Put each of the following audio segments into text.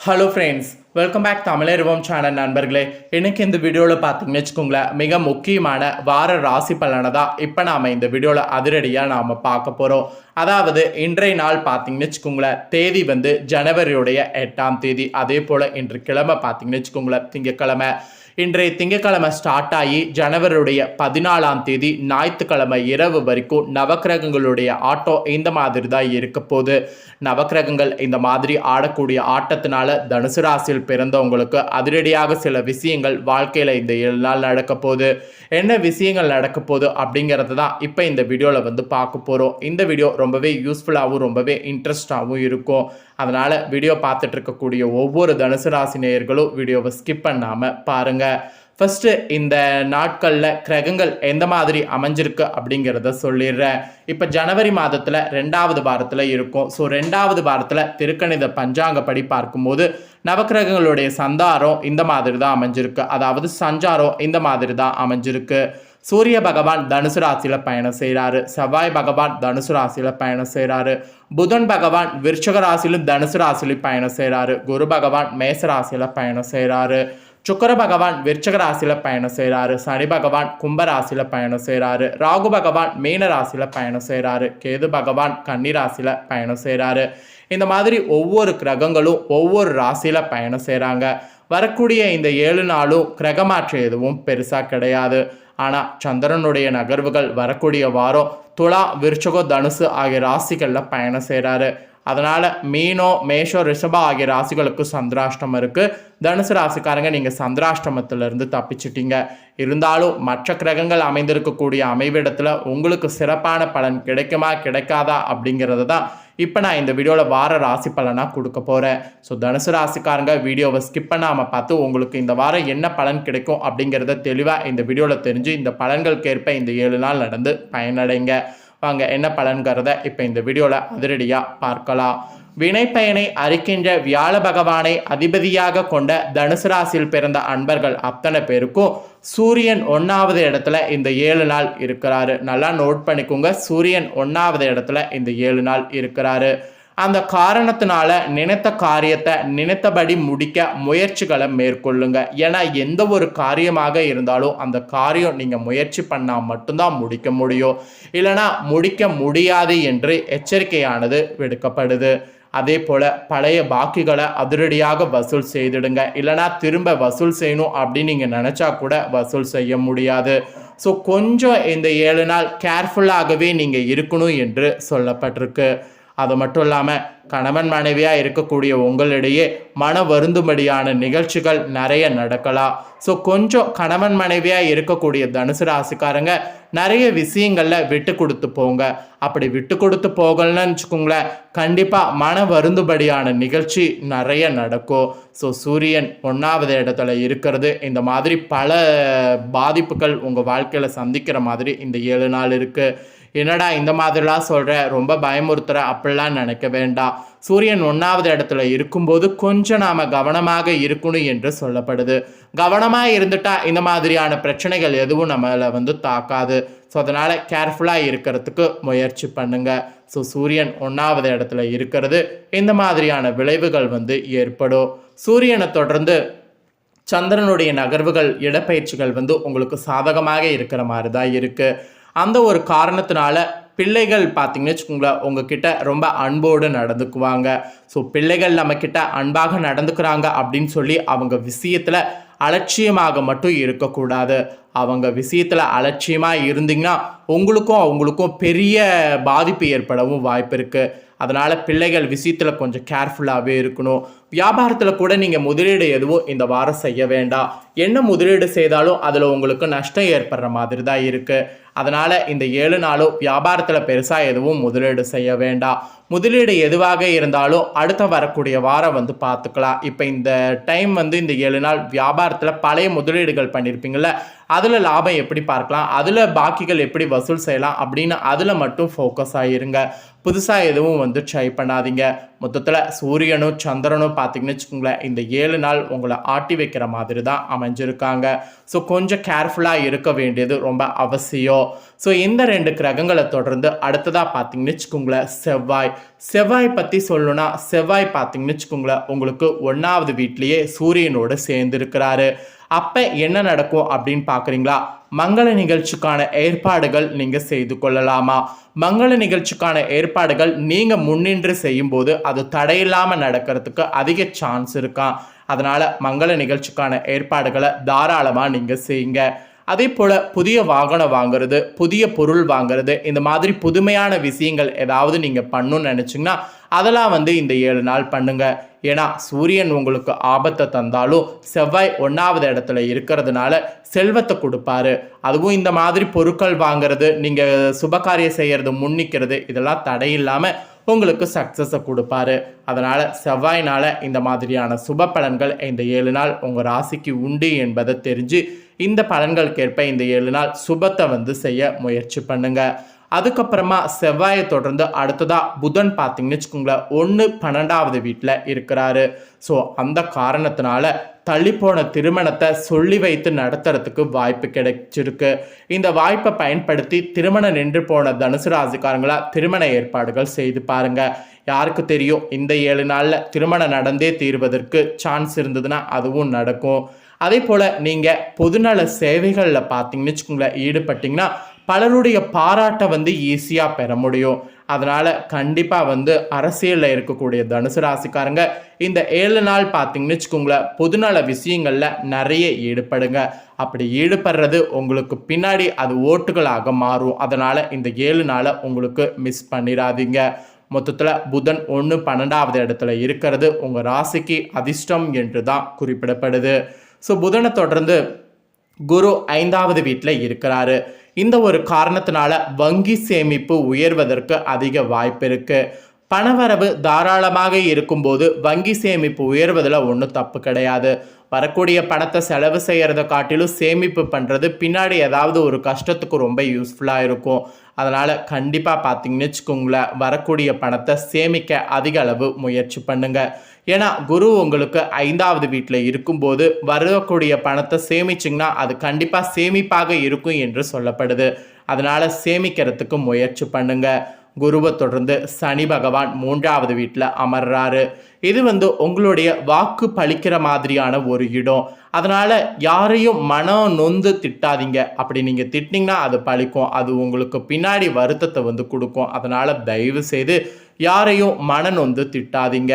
hello friends welcome back Tamilaruvam channel நண்பர்களே. இன்றைக்கி இந்த வீடியோவில் பார்த்தீங்கன்னு வச்சுக்கோங்களேன் மிக முக்கியமான வார ராசி பலனை தான் இப்போ நாம் இந்த வீடியோவில் அதிரடியாக நாம் பார்க்க போகிறோம் அதாவது இன்றைய நாள் பார்த்தீங்கன்னு வச்சுக்கோங்களேன் தேதி வந்து ஜனவரியுடைய எட்டாம் தேதி. அதே போல் இன்று கிழமை பார்த்தீங்கன்னு வச்சுக்கோங்களேன் திங்கக்கிழமை இன்றைய திங்கட்கிழமை ஸ்டார்ட் ஆகி ஜனவரியுடைய பதினாலாம் தேதி ஞாயிற்றுக்கிழமை இரவு வரைக்கும் நவக்கிரகங்களுடைய ஆட்டம் இந்த மாதிரி தான் இருக்க போகுது. நவக்கிரகங்கள் இந்த மாதிரி ஆடக்கூடிய ஆட்டத்தினால தனுசு ராசியில் பிறந்தவங்களுக்கு அதிரடியாக சில விஷயங்கள் வாழ்க்கையில் இந்த ஏழு நாள் நடக்க போகுது. என்ன விஷயங்கள் நடக்க போகுது அப்படிங்கிறது தான் இப்போ இந்த வீடியோவில் வந்து பார்க்க போகிறோம் இந்த வீடியோ ரொம்பவே யூஸ்ஃபுல்லாகவும் ரொம்பவே இன்ட்ரெஸ்டாகவும் இருக்கும். அதனால் வீடியோ பார்த்துட்டு இருக்கக்கூடிய ஒவ்வொரு தனுசு ராசி நேயர்களும் வீடியோவை ஸ்கிப் பண்ணாமல் பாருங்கள் ஃபஸ்ட்டு இந்த நாட்களில் கிரகங்கள் எந்த மாதிரி அமைஞ்சிருக்கு அப்படிங்கிறத சொல்லிடுறேன். இப்போ ஜனவரி மாதத்தில் ரெண்டாவது வாரத்தில் இருக்கும். ஸோ ரெண்டாவது வாரத்தில் திருக்கணித பஞ்சாங்கப்படி பார்க்கும்போது நவக்கிரகங்களுடைய சந்தாரம் இந்த மாதிரி தான் அமைஞ்சிருக்கு. அதாவது சஞ்சாரம் இந்த மாதிரி தான் அமைஞ்சிருக்கு. சூரிய பகவான் தனுசு ராசியில் பயணம் செய்கிறாரு செவ்வாய் பகவான் தனுசு ராசியில் பயணம் செய்கிறாரு புதன் பகவான் விருச்சக ராசியிலும் தனுசு ராசியிலும் பயணம் செய்கிறாரு குரு பகவான் மேச ராசியில் பயணம் செய்கிறாரு சுக்கர பகவான் விருச்சக ராசியில் பயணம் செய்கிறாரு சனி பகவான் கும்ப ராசியில் பயணம் செய்கிறாரு ராகு பகவான் மீன ராசியில் பயணம் செய்கிறாரு கேது பகவான் கன்னி ராசியில் பயணம் செய்கிறாரு இந்த மாதிரி ஒவ்வொரு கிரகங்களும் ஒவ்வொரு ராசியில் பயணம் செய்கிறாங்க வரக்கூடிய இந்த ஏழு நாளும் கிரகமாற்றம் எதுவும் பெருசாக கிடையாது. ஆனால் சந்திரனுடைய நகர்வுகள் வரக்கூடிய வாரம் துலா விருச்சகோ தனுசு ஆகிய ராசிகளில் பயணம் செய்கிறாரு அதனால் மீனோ மேஷோ ரிஷபா ஆகிய ராசிகளுக்கு சந்திராஷ்டம் இருக்குது தனுசு ராசிக்காரங்க நீங்கள் சந்திராஷ்டமத்திலிருந்து தப்பிச்சிட்டீங்க. இருந்தாலும் மற்ற கிரகங்கள் அமைந்திருக்கக்கூடிய அமைவிடத்தில் உங்களுக்கு சிறப்பான பலன் கிடைக்குமா கிடைக்காதா அப்படிங்கிறது தான் இப்போ நான் இந்த வீடியோவில் வார ராசி பலனாக கொடுக்க போகிறேன் ஸோ தனுசு ராசிக்காரங்க வீடியோவை ஸ்கிப் பண்ணாமல் பார்த்து உங்களுக்கு இந்த வாரம் என்ன பலன் கிடைக்கும் அப்படிங்கிறத தெளிவாக இந்த வீடியோவில் தெரிஞ்சு இந்த பலன்களுக்கேற்ப இந்த ஏழு நாள் நடந்து பயனடைங்க. வாங்க என்ன பலன்கிறத இப்போ இந்த வீடியோவில் அதிரடியாக பார்க்கலாம். வினைப்பயனை அறிக்கின்ற வியாழ பகவானை அதிபதியாக கொண்ட தனுசு ராசியில் பிறந்த அன்பர்கள் அத்தனை பேருக்கும் சூரியன் ஒன்றாவது இடத்துல இந்த ஏழு நாள் இருக்கிறாரு. நல்லா நோட் பண்ணிக்கோங்க. சூரியன் ஒன்றாவது இடத்துல இந்த ஏழு நாள் இருக்கிறாரு. அந்த காரணத்தினால நினைத்த காரியத்தை நினைத்தபடி முடிக்க முயற்சிகளை மேற்கொள்ளுங்க. ஏன்னா எந்த ஒரு காரியமாக இருந்தாலும் அந்த காரியம் நீங்கள் முயற்சி பண்ணால் மட்டும்தான் முடிக்க முடியும். இல்லைனா முடிக்க முடியாது என்று எச்சரிக்கையானது விடுக்கப்படுது. அதே போல் பழைய பாக்கிகளை அதிரடியாக வசூல் செய்திடுங்க. இல்லைனா திரும்ப வசூல் செய்யணும் அப்படின்னு நீங்கள் நினச்சா கூட வசூல் செய்ய முடியாது. ஸோ கொஞ்சம் இந்த ஏழு நாள் கேர்ஃபுல்லாகவே நீங்கள் இருக்கணும் என்று சொல்லப்பட்டிருக்கு. அது மட்டும் இல்லாமல் கணவன் மனைவியாக இருக்கக்கூடிய உங்களிடையே மன வருந்தும்படியான நிகழ்ச்சிகள் நிறைய நடக்கலாம். ஸோ கொஞ்சம் கணவன் மனைவியாக இருக்கக்கூடிய தனுசு ராசிக்காரங்க நிறைய விஷயங்களில் விட்டு கொடுத்து போங்க. அப்படி விட்டு கொடுத்து போகலன்னு வச்சுக்கோங்களேன் கண்டிப்பாக மன வருந்துபடியான நிகழ்ச்சி நிறைய நடக்கும். ஸோ சூரியன் ஒன்றாவது இடத்துல இருக்கிறது. இந்த மாதிரி பல பாதிப்புகள் உங்கள் வாழ்க்கையில் சந்திக்கிற மாதிரி இந்த ஏழு நாள் இருக்குது என்னடா இந்த மாதிரிலாம் சொல்கிற ரொம்ப பயமுறுத்துகிற அப்படிலாம் நினைக்க வேண்டாம். சூரியன் ஒன்றாவது இடத்துல இருக்கும்போது கொஞ்சம் நாம் கவனமாக இருக்கணும் என்று சொல்லப்படுது. கவனமாக இருந்துட்டா இந்த மாதிரியான பிரச்சனைகள் எதுவும் நம்மளை வந்து தாக்காது. ஸோ அதனால் கேர்ஃபுல்லாக இருக்கிறதுக்கு முயற்சி பண்ணுங்க. ஸோ சூரியன் ஒன்றாவது இடத்துல இருக்கிறது இந்த மாதிரியான விளைவுகள் வந்து ஏற்படும். சூரியனை தொடர்ந்து சந்திரனுடைய நகர்வுகள் இடப்பெயர்ச்சிகள் வந்து உங்களுக்கு சாதகமாக இருக்கிற மாதிரி தான் இருக்குது அந்த ஒரு காரணத்தினால பிள்ளைகள் பார்த்தீங்கன்னு வச்சுக்கோங்களேன் உங்ககிட்ட ரொம்ப அன்போடு நடந்துக்குவாங்க. ஸோ பிள்ளைகள் நம்மக்கிட்ட அன்பாக நடந்துக்கிறாங்க அப்படின்னு சொல்லி அவங்க விஷயத்தில் அலட்சியமாக மட்டும் இருக்கக்கூடாது. அவங்க விஷயத்தில் அலட்சியமாக இருந்தீங்கன்னா உங்களுக்கும் அவங்களுக்கும் பெரிய பாதிப்பு ஏற்படவும் வாய்ப்பு இருக்குது அதனால் பிள்ளைகள் விஷயத்தில் கொஞ்சம் கேர்ஃபுல்லாகவே இருக்கணும். வியாபாரத்தில் கூட நீங்கள் முதலீடு எதுவும் இந்த வாரம் செய்ய வேண்டாம். என்ன முதலீடு செய்தாலும் அதில் உங்களுக்கு நஷ்டம் ஏற்படுற மாதிரி தான் இருக்குது அதனால் இந்த ஏழு நாளும் வியாபாரத்தில் பெருசாக எதுவும் முதலீடு செய்ய வேண்டாம். முதலீடு எதுவாக இருந்தாலும் அடுத்த வரக்கூடிய வாரம் வந்து பார்த்துக்கலாம். இப்போ இந்த டைம் வந்து இந்த ஏழு நாள் வியாபாரத்தில் பழைய முதலீடுகள் பண்ணியிருப்பீங்கள அதில் லாபம் எப்படி பார்க்கலாம்? அதில் பாக்கிகள் எப்படி வசூல் செய்யலாம்? அப்படின்னு அதில் மட்டும் ஃபோக்கஸ் ஆகிருங்க புதுசாக எதுவும் வந்து ட்ரை பண்ணாதீங்க. மொத்தத்தில் சூரியனும் சந்திரனும் பார்த்தீங்கன்னு வச்சுக்கோங்களேன் இந்த ஏழு நாள் உங்களை ஆட்டி வைக்கிற மாதிரி தான் அமைஞ்சிருக்காங்க. ஸோ கொஞ்சம் கேர்ஃபுல்லாக இருக்க வேண்டியது ரொம்ப அவசியம். ஸோ இந்த ரெண்டு கிரகங்களை தொடர்ந்து அடுத்ததாக பார்த்தீங்கன்னு வச்சுக்கோங்களேன் செவ்வாய். செவ்வாய் பற்றி சொல்லணும்னா செவ்வாய் பார்த்தீங்கன்னு வச்சுக்கோங்களேன் உங்களுக்கு ஒன்றாவது வீட்லேயே சூரியனோடு சேர்ந்துருக்கிறாரு. அப்போ என்ன நடக்கும் அப்படின்னு பார்க்குறீங்களா? மங்கள நிகழ்ச்சிக்கான ஏற்பாடுகள் நீங்கள் செய்து கொள்ளலாமா? மங்கள நிகழ்ச்சிக்கான ஏற்பாடுகள் நீங்கள் முன்னின்று செய்யும்போது அது தடையில்லாமல் நடக்கிறதுக்கு அதிக சான்ஸ் இருக்கான் அதனால் மங்கள நிகழ்ச்சிக்கான ஏற்பாடுகளை தாராளமாக நீங்கள் செய்யுங்க. அதே போல் புதிய வாகனம் வாங்குறது புதிய பொருள் வாங்குறது இந்த மாதிரி புதுமையான விஷயங்கள் ஏதாவது நீங்கள் பண்ணணும்னு நினச்சிங்கன்னா அதெல்லாம் வந்து இந்த ஏழு நாள் பண்ணுங்கள் ஏன்னா சூரியன் உங்களுக்கு ஆபத்தை தந்தாலும் செவ்வாய் ஒன்றாவது இடத்துல இருக்கிறதுனால செல்வத்தை கொடுப்பாரு. அதுவும் இந்த மாதிரி பொருட்கள் வாங்குறது நீங்கள் சுபகாரியம் செய்கிறது முன்னிக்கிறது இதெல்லாம் தடையில்லாமல் உங்களுக்கு சக்ஸஸை கொடுப்பாரு. அதனால் செவ்வாயினால் இந்த மாதிரியான சுப பலன்கள் இந்த ஏழு நாள் உங்கள் ராசிக்கு உண்டு என்பதை தெரிஞ்சு இந்த பலன்களுக்கேற்ப இந்த ஏழு நாள் சுபத்தை வந்து செய்ய முயற்சி பண்ணுங்கள் அதுக்கப்புறமா செவ்வாயை தொடர்ந்து அடுத்ததாக புதன் பார்த்தீங்கன்னு வச்சுக்கோங்களேன் ஒன்று பன்னெண்டாவது வீட்டில் இருக்கிறாரு. ஸோ அந்த காரணத்தினால தள்ளிப்போன திருமணத்தை சொல்லி வைத்து நடத்துறதுக்கு வாய்ப்பு கிடைச்சிருக்கு. இந்த வாய்ப்பை பயன்படுத்தி திருமணம் நின்று போன தனுசு ராசிக்காரங்களா திருமண ஏற்பாடுகள் செய்து பாருங்க. யாருக்கு தெரியும்? இந்த ஏழு நாளில் திருமணம் நடந்தே தீர்வதற்கு சான்ஸ் இருந்ததுன்னா அதுவும் நடக்கும். அதே போல் நீங்கள் பொதுநல சேவைகளில் பார்த்தீங்கன்னு வச்சுக்கோங்களேன் ஈடுபட்டிங்கன்னா பலருடைய பாராட்டை வந்து ஈஸியாக பெற முடியும். அதனால் கண்டிப்பாக வந்து அரசியலில் இருக்கக்கூடிய தனுசு ராசிக்காரங்க இந்த ஏழு நாள் பார்த்தீங்கன்னு வச்சுக்கோங்களேன் பொதுநல விஷயங்களில் நிறைய ஈடுபடுங்க. அப்படி ஈடுபடுறது உங்களுக்கு பின்னாடி அது ஓட்டுகளாக மாறும். அதனால் இந்த ஏழு நாளை உங்களுக்கு மிஸ் பண்ணிடாதீங்க. மொத்தத்தில் புதன் ஒன்று பன்னெண்டாவது இடத்துல இருக்கிறது உங்கள் ராசிக்கு அதிர்ஷ்டம் என்று தான் குறிப்பிடப்படுது. ஸோ புதனை தொடர்ந்து குரு ஐந்தாவது வீட்டில் இருக்கிறாரு. இந்த ஒரு காரணத்தினால வங்கி சேமிப்பு உயர்வதற்கு அதிக வாய்ப்பு இருக்குது பணவரவு தாராளமாக இருக்கும்போது வங்கி சேமிப்பு உயர்வதில் ஒன்றும் தப்பு கிடையாது. வரக்கூடிய பணத்தை செலவு செய்கிறத காட்டிலும் சேமிப்பு பண்ணுறது பின்னாடி ஏதாவது ஒரு கஷ்டத்துக்கு ரொம்ப யூஸ்ஃபுல்லாக இருக்கும். அதனால் கண்டிப்பாக பார்த்தீங்கன்னு வச்சுக்கோங்களேன் வரக்கூடிய பணத்தை சேமிக்க அதிக அளவு முயற்சி பண்ணுங்கள் ஏன்னா குரு உங்களுக்கு ஐந்தாவது வீட்டில் இருக்கும்போது வரக்கூடிய பணத்தை சேமிச்சிங்கன்னா அது கண்டிப்பாக சேமிப்பாக இருக்கும் என்று சொல்லப்படுது. அதனால் சேமிக்கிறதுக்கு முயற்சி பண்ணுங்கள் குருவை தொடர்ந்து சனி பகவான் மூன்றாவது வீட்டில் அமர்றாரு. இது வந்து உங்களுடைய வாக்கு பழிக்கிற மாதிரியான ஒரு இடம். அதனால் யாரையும் மனம் நொந்து திட்டாதீங்க. அப்படி நீங்கள் திட்டிங்கன்னா அது பழிக்கும். அது உங்களுக்கு பின்னாடி வருத்தத்தை வந்து கொடுக்கும். அதனால் தயவு செய்து யாரையும் மன நொந்து திட்டாதீங்க.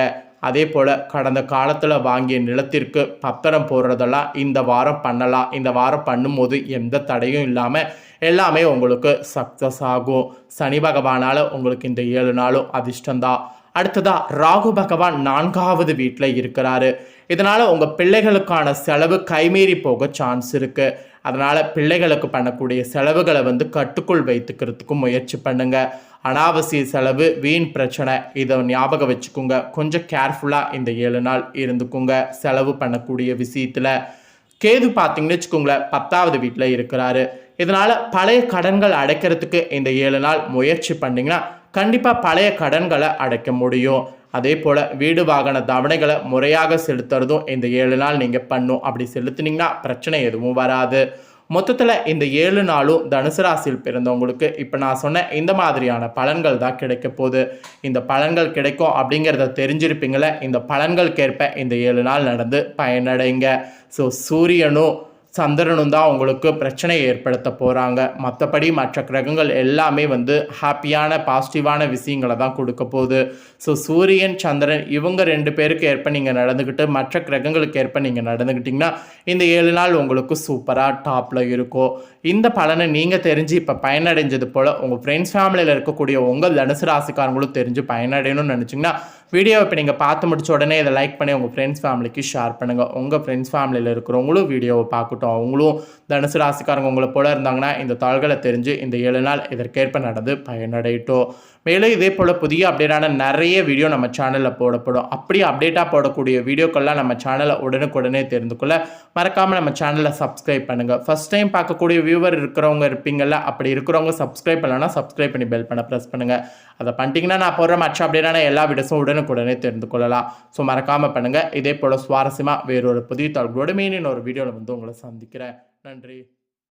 அதே போல் கடந்த காலத்தில் வாங்கிய நிலத்திற்கு பத்திரம் போடுறதெல்லாம் இந்த வாரம் பண்ணலாம். இந்த வாரம் பண்ணும்போது எந்த தடையும் இல்லாமல் எல்லாமே உங்களுக்கு சக்ஸஸ் ஆகும். சனி பகவானால் உங்களுக்கு இந்த ஏழு நாளும் அதிர்ஷ்டந்தான் அடுத்ததா ராகு பகவான் நான்காவது வீட்டில் இருக்கிறாரு. இதனால் உங்கள் பிள்ளைகளுக்கான செலவு கைமீறி போக சான்ஸ் இருக்குது அதனால் பிள்ளைகளுக்கு பண்ணக்கூடிய செலவுகளை வந்து கட்டுக்குள் வைத்துக்கிறதுக்கும் முயற்சி பண்ணுங்கள் அனாவசிய செலவு வீண் பிரச்சனை இதை ஞாபகம் வச்சுக்கோங்க. கொஞ்சம் கேர்ஃபுல்லாக இந்த ஏழு நாள் இருந்துக்குங்க. செலவு பண்ணக்கூடிய விஷயத்தில். கேது பார்த்தீங்கன்னு வச்சுக்கோங்களேன் பத்தாவது வீட்டில் இருக்கிறாரு. இதனால் பழைய கடன்கள் அடைக்கிறதுக்கு இந்த ஏழு நாள் முயற்சி பண்ணிங்கன்னா கண்டிப்பாக பழைய கடன்களை அடைக்க முடியும். அதே போல் வீடு வாகன தவணைகளை முறையாக செலுத்துறதும் இந்த ஏழு நாள் நீங்கள் பண்ணும். அப்படி செலுத்துனீங்கன்னா பிரச்சனை எதுவும் வராது. மொத்தத்தில் இந்த ஏழு நாளும் தனுசு ராசியில் பிறந்தவங்களுக்கு இப்போ நான் சொன்ன இந்த மாதிரியான பலன்கள் தான் கிடைக்க போகுது. இந்த பலன்கள் கிடைக்கும் அப்படிங்கிறத தெரிஞ்சிருப்பீங்களே இந்த பலன்களுக்கேற்ப இந்த ஏழு நாள் நடந்து பயனடைங்க. ஸோ சூரியனும் சந்திரனும் தான் உங்களுக்கு பிரச்சனையை ஏற்படுத்த போகிறாங்க மற்றபடி மற்ற கிரகங்கள் எல்லாமே வந்து ஹாப்பியான பாசிட்டிவான விஷயங்களை தான் கொடுக்க போகுது. ஸோ சூரியன் சந்திரன் இவங்க ரெண்டு பேருக்கு ஏற்ப நீங்கள் நடந்துக்கிட்டு மற்ற கிரகங்களுக்கு ஏற்ப நீங்கள் நடந்துக்கிட்டிங்கன்னா இந்த ஏழு நாள் உங்களுக்கு சூப்பராக டாப்பில் இருக்கும். இந்த பலனை நீங்கள் தெரிஞ்சு இப்போ பயனடைஞ்சது போல் உங்கள் ஃப்ரெண்ட்ஸ் ஃபேமிலியில் இருக்கக்கூடிய உங்கள் தனுசு ராசிக்காரங்களும் தெரிஞ்சு பயனடையணும்னு நினச்சிங்கன்னா வீடியோ இப்போ நீங்கள் பார்த்து முடிச்ச உடனே இதை லைக் பண்ணி உங்கள் ஃப்ரெண்ட்ஸ் ஃபேமிலிக்கு ஷேர் பண்ணுங்கள் உங்கள் ஃப்ரெண்ட்ஸ் ஃபேமிலியில் இருக்கிறவங்களும் வீடியோவை பார்க்கட்டும். அவங்களும் தனுசு ராசிக்காரங்க உங்களை போல இருந்தாங்கன்னா இந்த தாள்களை தெரிஞ்சு இந்த ஏழு நாள் இதற்கேற்ப நடந்து பயனடையட்டும். மேலும் இதே போல் புதிய அப்டேட்டான நிறைய வீடியோ நம்ம சேனலில் போடப்படும். அப்படி அப்டேட்டாக போடக்கூடிய வீடியோக்கள்லாம் நம்ம சேனலை உடனுக்குடனே தெரிந்து கொள்ள மறக்காமல் நம்ம சேனலை சப்ஸ்கிரைப் பண்ணுங்கள் ஃபஸ்ட் டைம் பார்க்கக்கூடிய வியூவர் இருக்கிறவங்க இருப்பீங்கள்ல அப்படி இருக்கிறவங்க சப்ஸ்கிரைப் பண்ணலன்னா சப்ஸ்கிரைப் பண்ணி பெல் பண்ண ப்ரெஸ் பண்ணுங்கள் அதை பண்ணிட்டீங்கன்னா நான் போடுற மற்ற அப்டேட்டான எல்லா வீடியோஸும் உடனுக்குடனே தெரிந்து கொள்ளலாம் ஸோ மறக்காமல் பண்ணுங்கள் இதே போல் சுவாரஸ்யமாக வேறொரு புதிய தகவலோடு மீனின் ஒரு வீடியோவில் வந்து உங்களை சந்திக்கிறேன். நன்றி.